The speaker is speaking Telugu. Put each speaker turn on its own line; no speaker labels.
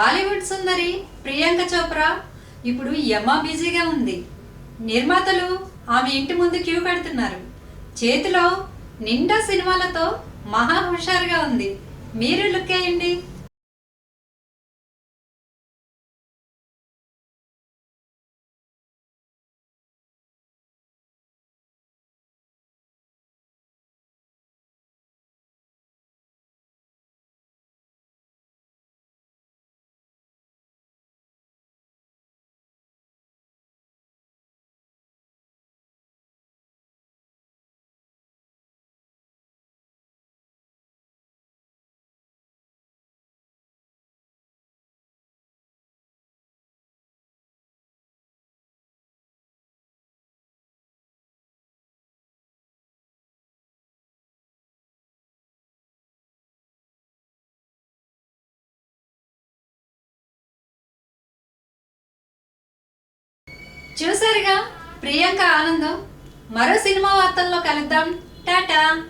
బాలీవుడ్ సుందరి ప్రియాంక చోప్రా ఇప్పుడు యమ్మ బిజీగా ఉంది. నిర్మాతలు ఆమె ఇంటి ముందు క్యూ కడుతున్నారు. చేతిలో నిండా సినిమాలతో మహా హుషారుగా ఉంది. మీరు లుక్ వేయండి. చూసారుగా ప్రియాంక ఆనందం. మరో సినిమా వార్తల్లో కలుద్దాం. టాటా.